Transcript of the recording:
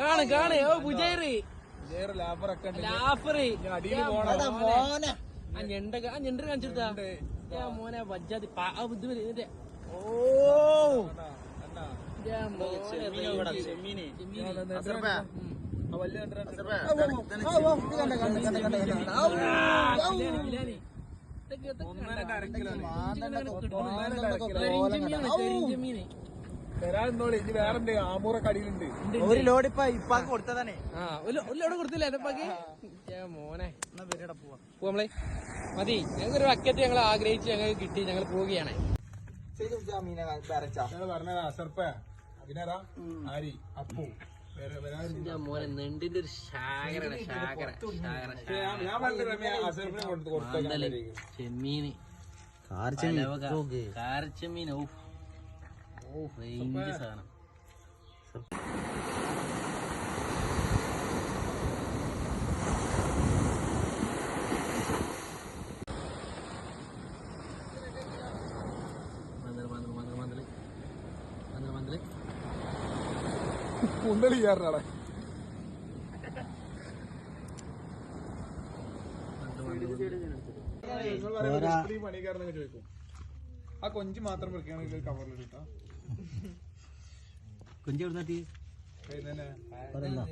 കാണ് കാണ്. ഓ ലാബറൊക്കെ ലാഫറി. ആ ഞണ്ടൊക്കെ ആ ഞണ്ട് കാണിച്ചെടുത്താ. യാ മോനെ വജ്ജാതി പാ- ആ ബുദ്ധി വരും ഇതിന്റെ ഓ. കണ്ടാ? യാ തരാന്നോളി ഇനി വേറെ ഒരു ലോഡ് ഇപ്പൊ ഇപ്പാക്ക് കൊടുത്തതാണേ. ആ ഒരു ഒരു ലോഡ് കൊടുത്തില്ല എന്നെപ്പാക്ക് മോനെ. എന്നാ പേരടാ പോവാ. നമ്മളെ മതി. ഞങ്ങൾക്കൊരു വക്കറ്റ് ഞങ്ങൾ ആഗ്രഹിച്ച് ഞങ്ങൾക്ക് കിട്ടി ഞങ്ങൾ പോവുകയാണ്. മീനെ പറഞ്ഞതാ അസർപ്പ. ആരി അപ്പു. നെണ്ടിന്റെ ഒരു ശാകരാണ് ശാകര ശാകര ചെമ്മീന്. ഞാൻ പറഞ്ഞ രമ്യ ഓ സാധനം കുണ്ടളി ആ കൊഞ്ച് മാത്രം വെക്കുകയാണെങ്കിൽ കവറിൽ കിട്ടാം കുഞ്ചി കൊടുത്തിട്ട് തന്നെ.